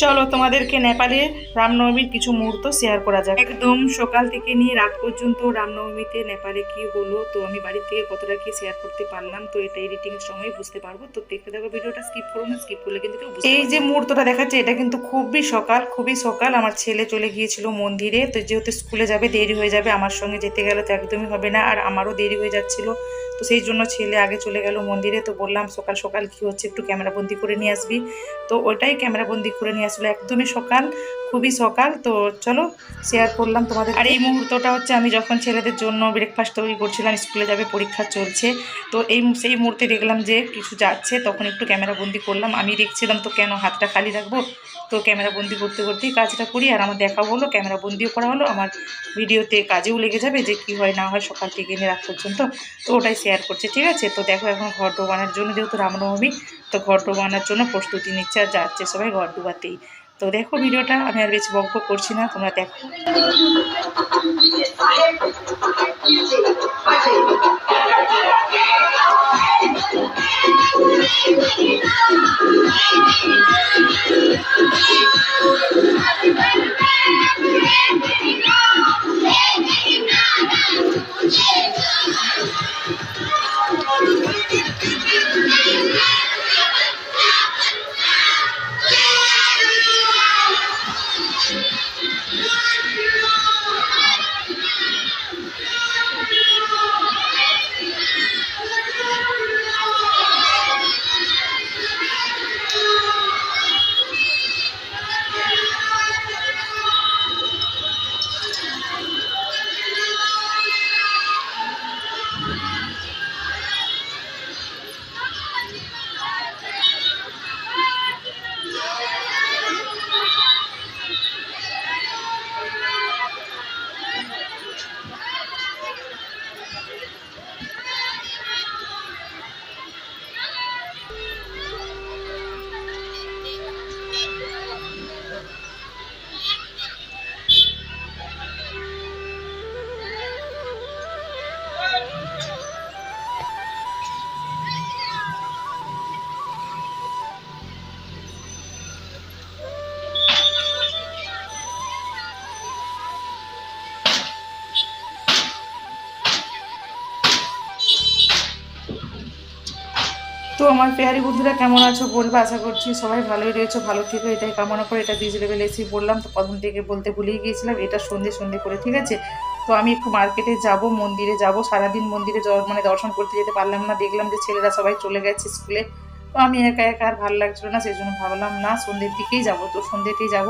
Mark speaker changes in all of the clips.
Speaker 1: চলো তোমাদেরকে নেপালে রামনবমীর কিছু মুহূর্ত শেয়ার করা যাক। একদম সকাল থেকে নিয়ে রাত পর্যন্ত রামনবমীতে নেপালে কি হলো তো আমি বাড়ি থেকে কতটা কি শেয়ার করতে পারলাম তো এটা এডিটিং এর সময় বুঝতে পারব। তো দেখতে থাকো ভিডিওটা স্কিপ করো না স্কিপ করলে কিন্তু এই যে মুহূর্তটা দেখাচ্ছে এটা কিন্তু খুবই সকাল খুবই সকাল। আমার ছেলে চলে গিয়েছিল মন্দিরে তো যেহেতু স্কুলে যাবে দেরি হয়ে যাবে আমার সঙ্গে যেতে গেলে তো একদমই হবে না আর আমারও দেরি হয়ে যাচ্ছিল। তো সেই জন্য ছেলে আগে চলে গেল মন্দিরে, তো বললাম সকাল সকাল কি হচ্ছে একটু ক্যামেরা বন্দি করে নিয়ে আসবি। তো ওটাই ক্যামেরা বন্দি করে নিয়ে আসলো, একদমই সকাল, খুবই সকাল। তো চলো শেয়ার করলাম তোমাদের। আর এই মুহূর্তটা হচ্ছে আমি যখন ছেলেদের জন্য ব্রেকফাস্ট তৈরি করছিলাম, স্কুলে যাবে, পরীক্ষা চলছে। তো এই সেই মুহূর্তে দেখলাম যে কিছু যাচ্ছে, তখন একটু ক্যামেরা বন্দি করলাম। আমি দেখছিলাম তো কেন হাতটা খালি রাখব? তো ক্যামেরা বন্দি করতে করতেই কাজটা করি, আর আমার দেখা হলো, ক্যামেরা বন্দিও করা হলো, আমার ভিডিওতে কাজেও লেগে যাবে যে কি হয় না হয় সকাল থেকে নিয়ে রাত পর্যন্ত, তো ওটাই শেয়ার করছে, ঠিক আছে? তো দেখো এখন ঘর ডোবানোর জন্য যেহেতু রামনবমী, তো ঘর ডোবানোর জন্য প্রস্তুতি নিচ্ছে আর যাচ্ছে সবাই ঘর ডুবাতেই। তো দেখো ভিডিওটা, আমি আর বেশি বক করছি না, তোমরা দেখো। তো আমার পেয়ারি বন্ধুরা, কেমন আছো? বলব, আশা করছি সবাই ভালোই রয়েছে, ভালো থেকো, এটাই কামনা করে, এটা লেভেলে এসে বললাম, তো প্রথম থেকে বলতে ভুলেই গিয়েছিলাম, এটা সন্ধে সন্ধে করে, ঠিক আছে? তো আমি একটু মার্কেটে যাব, মন্দিরে যাব, সারাদিন মন্দিরে মানে দর্শন করতে যেতে পারলাম না, দেখলাম যে ছেলেরা সবাই চলে গেছে স্কুলে তো আমি একা একা আর ভালো লাগছিল না, সেই জন্য ভাবলাম না, সন্ধ্যের দিকেই যাব, তো সন্ধ্যেতেই যাব।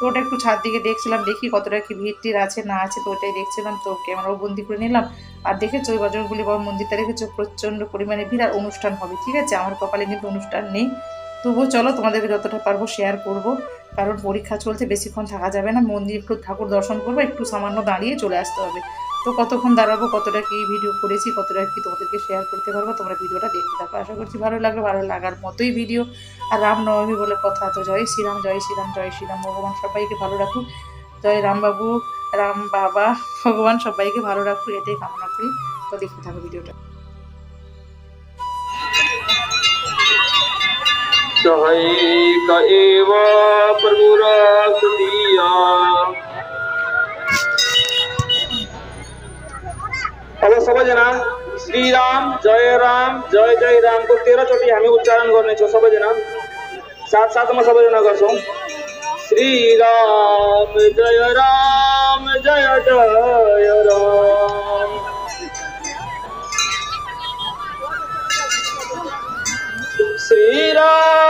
Speaker 1: তো ওটা একটু ছাদ দিকে দেখছিলাম, দেখি কতটা কি ভিড় আছে, না আছে, তো ওটাই দেখছিলাম, তো ক্যামেরাও বন্দি করে নিলাম। আর দেখেছ ওই বজরগুলি বাবা, মন্দিরটা দেখেছ, প্রচণ্ড পরিমাণে ভিড় আর অনুষ্ঠান হবে, ঠিক আছে? আমার কপালে কিন্তু অনুষ্ঠান নেই। তবুও চলো তোমাদেরকে যতটা পারব শেয়ার করব, কারণ পরীক্ষা চলছে, বেশিক্ষণ থাকা যাবে না। মন্দির একটু ঠাকুর দর্শন করব, একটু সামান্য দাঁড়িয়ে চলে আসতে হবে। তো কতক্ষণ দাঁড়াবো কতটা কি ভিডিও করেছি কতটা কি তোমাদেরকে শেয়ার করতে পারবো তোমরা ভিডিওটা দেখতে থাকো আশা করছি ভালো লাগবে ভালো লাগার মতোই ভিডিও আর রামনবমী বলে কথা তো জয় শ্রীরাম জয় শ্রীরাম জয় শ্রীরাম ভগবান সবাইকে ভালো রাখুক জয় রামবাবু রাম বাবা ভগবান সবাইকে ভালো রাখুক এটাই কামনা করি তো দেখতে থাকো ভিডিওটা
Speaker 2: सहैक एव प्रभुरसदीया अब सबैजना श्रीराम, जय राम, जय जय रामको तेह्रचोटि हामी उच्चारण गर्नेछौँ सबैजना। साथ साथमा सबैजना गर्छौँ। श्रीराम, जय राम, जय जय राम। श्रीराम।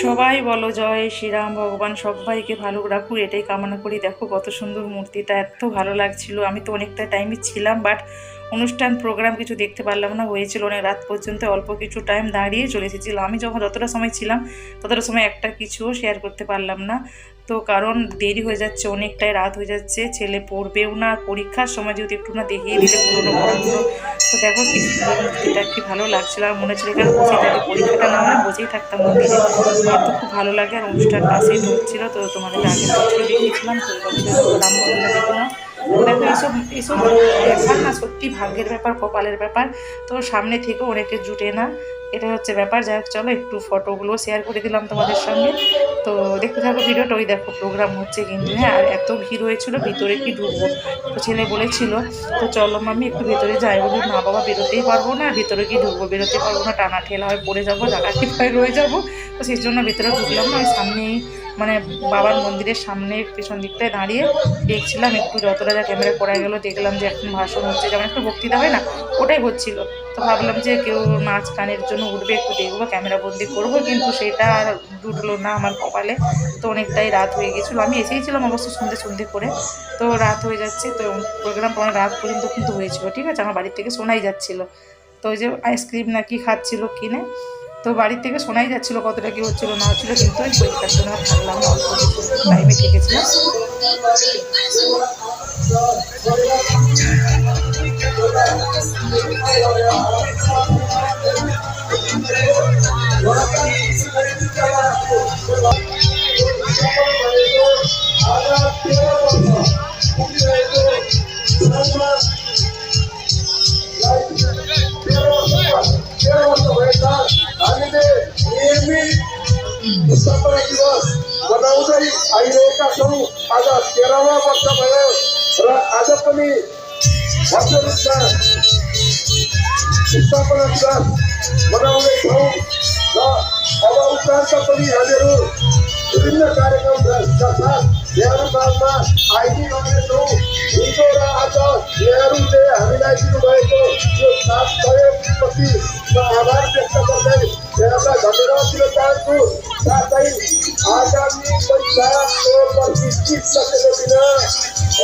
Speaker 1: সবাই বলো জয় শ্রীরাম, ভগবান সবাইকে ভালো রাখুক, এটাই কামনা করি। দেখো কত সুন্দর মূর্তিটা, এত ভালো লাগছিল। আমি তো অনেকটা টাইমই ছিলাম বাট অনুষ্ঠান প্রোগ্রাম কিছু দেখতে পারলাম না। হয়েছিল অনেক রাত পর্যন্ত, অল্প কিছু টাইম দাঁড়িয়ে চলে এসেছিলাম আমি যখন যতটা সময় ছিলাম, ততটা সময় একটা কিছুও শেয়ার করতে পারলাম না। তো কারণ দেরি হয়ে যাচ্ছে, অনেকটাই রাত হয়ে যাচ্ছে, ছেলে পড়বেও না, পরীক্ষার সময় যদি একটু না দেখিয়ে দিলে পুরোনো পড়াগুলো। তো দেখো মূর্তিটা কি ভালো লাগছিল আর মনে হচ্ছিল এখানে বসেই থাকি পরীক্ষাটা না হলে বসেই থাকতাম মন্দিরে। আমার তো খুব ভালো লাগে, আর অনুষ্ঠানটা সেট হচ্ছিল, তো তোমাদের আগের বছর দেখিয়েছিলাম, তো দেখো না দেখো, এসব এসব ব্যাপার না সত্যি ভাগ্যের ব্যাপার, কপালের ব্যাপার। তো সামনে থেকে অনেকে জুটে না এটা হচ্ছে ব্যাপার, যাই হোক, চলো একটু ফটোগুলো শেয়ার করে দিলাম তোমাদের সঙ্গে। তো দেখতে থাকো, ভিডিওটা, ওই দেখো প্রোগ্রাম হচ্ছে কিন্তু হ্যাঁ আর এত ভিড় হয়েছিল, ভিতরে কি ঢুকবো? তো ছেলে বলেছিল, তো চলো মামি একটু ভিতরে যাই। বলি, মা বাবা, বেরোতেই পারব না, ভিতরে কি ঢুকবো? বেরোতে পারব না, টানা ঠেলা হয়ে পড়ে যাব জায়গাটি পায়ে রয়ে যাব। তো সেই জন্য ভিতরে ঢুকলাম না সামনেই মানে বাবার মন্দিরের সামনে পেছন দিকটায় দাঁড়িয়ে দেখছিলাম একটু যতটা যা ক্যামেরা করা গেলো, দেখলাম যে এখন ভাষণ হচ্ছে, যেমন একটু বক্তৃতা হয় না, ওটাই হচ্ছিল। তো ভাবলাম যে কেউ নাচ গানের জন্য উঠবে, একটু দেখব ক্যামেরা বন্দি করব, কিন্তু সেটা আর জুটলো না আমার কপালে। তো অনেকটাই রাত হয়ে গেছিল। আমি এসেইছিলাম অবশ্য সন্ধে সন্ধে করে। তো রাত হয়ে যাচ্ছে, তো প্রোগ্রাম অনেক রাত পর্যন্ত কিন্তু হয়েছিল, ঠিক আছে? আমার বাড়ির থেকে শোনাই যাচ্ছিল। তো ওই যে আইসক্রিম নাকি খাচ্ছিলো কিনে। তো বাড়ির থেকে শোনাই যাচ্ছিল কতটা কী হচ্ছিল, না হচ্ছিল, কিন্তু ওই পরীক্ষার সময় থাকলাম, অল্প টাইমে থেকেছিলাম
Speaker 3: Thank you. up for me. Watch अब उत्तर का परी विभिन्न कार्यक्रम का साथ नेहरू बाबा आइडी नंबर नौ हिंदू राज नेहरू ने हामीलाई दिनुभएको यो तो, साथ सहयोगप्रति आभार व्यक्त करते नेहरूलाई तो धन्यवाद दिन चाहन्छु साथै आगामी परीक्षा प्रतिष्ठित सकेको दिन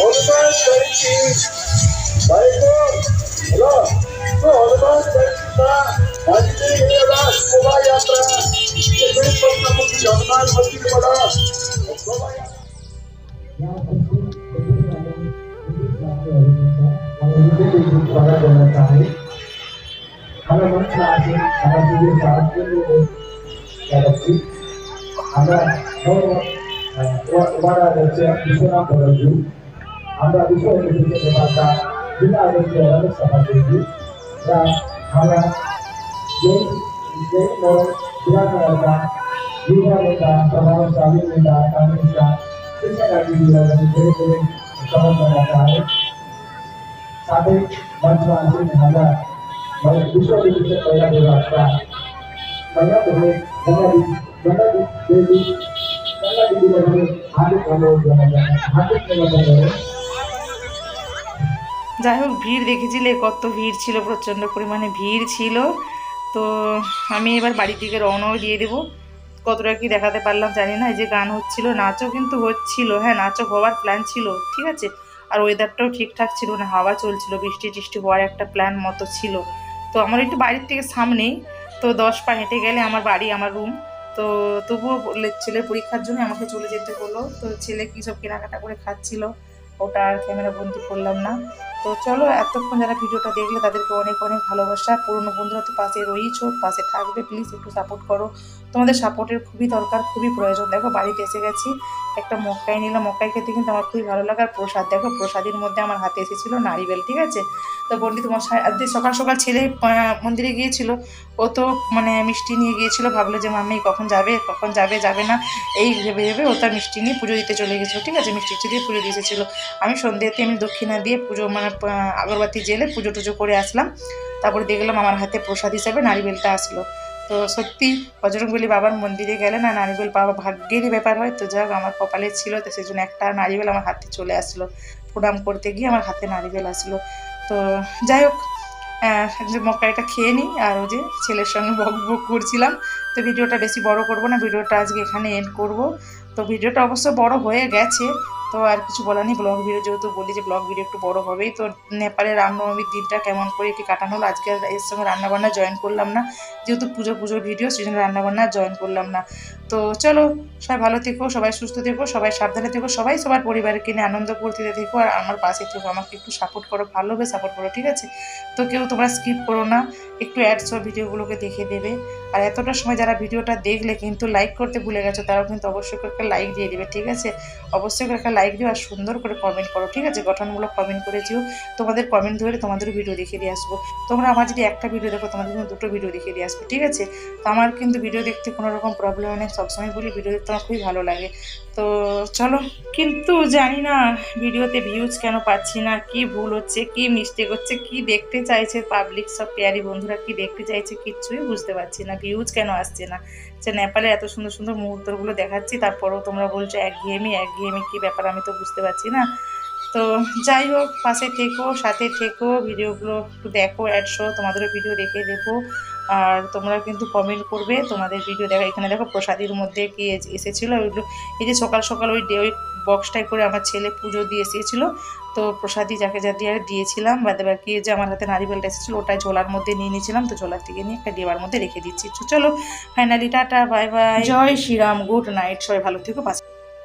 Speaker 3: हनुमान जयंती भएको र त्यो हनुमान जयन्तीमा हामीले एउटा शोभायात्रा पटनामुखी हनुमान मन्दिरबाट शोभायात्रा
Speaker 4: बड़ा जाना चाहिए हमें मन चाहिए हमें पूरे साथ के लिए हमें हमारा बच्चे दूसरा बदल दूँ আমরা বিশ্ব এডুকেশন নেতা জেলা আদর্শ ব্যবস্থা করছি যা আমরা যেই যেই বড় বিরাট নেতা যুবা নেতা প্রভাবশালী नेता कांग्रेस का शिक्षा गाड़ी धीरे धीरे समझ में आता है साथ ही मंच में आसीन हमारा मैं विश्व विद्युत पहला विभाग का महिला बहने गंगा दी गंगा दी देवी गंगा देवी बहने हार्दिक अनुरोध জানাই हार्दिक অনুরোধ জানাই
Speaker 1: যাই হোক, ভিড় দেখেছিলে, কত ভিড় ছিল, প্রচণ্ড পরিমাণে ভিড় ছিল। তো আমি এবার বাড়ি থেকে রওনাও দিয়ে দেবো। কতটা কি দেখাতে পারলাম জানি না, এই যে গান হচ্ছিল, নাচও কিন্তু হচ্ছিল হ্যাঁ নাচও হওয়ার প্ল্যান ছিল, ঠিক আছে? আর ওয়েদারটাও ঠিকঠাক ছিল না, হাওয়া চলছিল, বৃষ্টি টিষ্টি হওয়ার একটা প্ল্যান মতো ছিল। তো আমার একটু বাড়ির থেকে সামনেই তো দশ পা হেঁটে গেলে আমার বাড়ি, আমার রুম তো তবুও ছেলের পরীক্ষার জন্য আমাকে চলে যেতে হলো। তো ছেলে কী সব কেনাকাটা করে খাচ্ছিল? ওটা আর ক্যামেরা বন্দি করলাম না। তো চলো, এতক্ষণ যারা ভিডিওটা দেখলে তাদেরকে অনেক অনেক ভালোবাসা। পুরনো বন্ধুরা তো পাশে রয়েইছো, পাশে থাকবে। প্লিজ একটু সাপোর্ট করো। তোমাদের সাপোর্টের খুবই দরকার, খুবই প্রয়োজন। দেখো, বাড়িতে এসে গেছি, একটা মক্কাই নিলাম। মক্কাই খেতে কিন্তু আমার খুবই ভালো লাগে। আর প্রসাদ, দেখো, প্রসাদের মধ্যে আমার হাতে এসেছিল নারিবেল, ঠিক আছে? তো পণ্ডিত মশাই আজকে সকাল সকাল ছেলে মন্দিরে গিয়েছিল। ও তো মানে মিষ্টি নিয়ে গিয়েছিল। ভাবলো যে, মাম্মি, কখন যাবে? কখন যাবে? যাবে না? এই ভেবে ভেবে ও তার মিষ্টি নিয়ে পুজো দিতে চলে গেছিল, ঠিক আছে? মিষ্টি দিয়ে পুজো দিয়ে এসেছিল। আমি সন্ধ্যেতে আমি দক্ষিণা দিয়ে পুজো মানে আগরবাতি জেলে পুজো টুজো করে আসলাম। তারপরে দেখলাম আমার হাতে প্রসাদ হিসাবে নারিবেলটা আসলো। তো সত্যি বজরংবলী বাবার মন্দিরে গেলে না নারিবেল পাওয়া ভাগ্যেরই ব্যাপার হয়। তো যাক, আমার কপালে ছিল তো সেই জন্য একটা নারিবেল আমার হাতে চলে আসলো। প্রণাম করতে গিয়ে আমার হাতে নারিবেল আসলো। তো যাই হোক যে মক্কাইটা খেয়ে নিই। আর ওই যে ছেলের সঙ্গে বক বক করছিলাম। তো ভিডিওটা বেশি বড় করব না, ভিডিওটা আজকে এখানে এন্ড করব। তো ভিডিওটা অবশ্য বড় হয়ে গেছে। তো আর কিছু বলার নেই ব্লগ ভিডিও যেহেতু বলি যে ব্লগ ভিডিও একটু বড় হবেই, তো নেপালের রামনবমীর দিনটা কেমন করে কি কাটানো হলো আজকে এর সঙ্গে রান্নাবান্না জয়েন করলাম না, যেহেতু পুজো পুজোর ভিডিও সেই জন্য রান্নাবান্না জয়েন করলাম না। তো চলো, সবাই ভালো থেকো, সবাই সুস্থ থেকো, সবাই সাবধানে থেকো, সবাই সবার পরিবারকে নিয়ে আনন্দ করতে থেকো, আর আমার পাশে থেকো, আমাকে একটু সাপোর্ট করো, ভালোভাবে সাপোর্ট করো, ঠিক আছে? তো কেউ তোমরা স্কিপ করো না, একটু অ্যাডস ভিডিওগুলোকে দেখে দেবে আর এতটা সময় যারা ভিডিওটা দেখলে কিন্তু লাইক করতে ভুলে গেছো, তারাও কিন্তু অবশ্যই করে একটা লাইক দিয়ে দেবে, ঠিক আছে? অবশ্যই করে একটা লাইক দিও আর সুন্দর করে কমেন্ট করো, ঠিক আছে? গঠনমূলক কমেন্ট করে দিও তোমাদের কমেন্ট ধরে তোমাদেরও ভিডিও দেখিয়ে দিয়ে আসব। তোমরা আমার যদি একটা ভিডিও দেখো, তোমাদের কিন্তু দুটো ভিডিও দেখিয়ে দিয়ে আসব, ঠিক আছে? তো আমার কিন্তু ভিডিও দেখতে কোনো রকম প্রবলেম নেই, সবসময় বলি ভিডিও দেখতে আমার খুবই ভালো লাগে। তো চলো, কিন্তু জানি না ভিডিওতে ভিউজ কেন পাচ্ছি না, কি ভুল হচ্ছে, কি মিস্টেক হচ্ছে, কি দেখতে চাইছে পাবলিক সব পেয়ারি বন্ধুরা, কি দেখতে চাইছে, কিচ্ছুই বুঝতে পারছি না। ভিউজ কেন আসছে না? যে নেপালে এত সুন্দর সুন্দর মুহূর্তগুলো দেখাচ্ছি, তারপরেও তোমরা বলছো এক একঘেয়েমি একঘেয়েমি কী ব্যাপার আমি তো বুঝতে পারছি না। তো যাই হোক, পাশে থেকো, সাথে থেকো, ভিডিওগুলো একটু দেখো অ্যাডশো তোমাদেরও ভিডিও দেখে দেখো। আর তোমরা কিন্তু কমেন্ট করবে, তোমাদের ভিডিও দেখো, এখানে দেখো প্রসাদির মধ্যে কি এসেছিল ওইগুলো এই যে সকাল সকাল ওই ডে- ওই বক্সটাই করে আমার ছেলে পুজো দিয়ে এসেছিল। তো প্রসাদি যাকে যা দিয়ে দিয়েছিলাম বাদে বাকি যে আমার হাতে নারিবেলটা এসেছিল ওটা ঝোলার মধ্যে নিয়ে নিয়েছিলাম তো ঝোলার থেকে নিয়ে একটা ডিবার মধ্যে রেখে দিচ্ছি। চলো ফাইনালি টাটা বাই বাই জয় শ্রীরাম গুড নাইট সবাই ভালো থেকো পাশে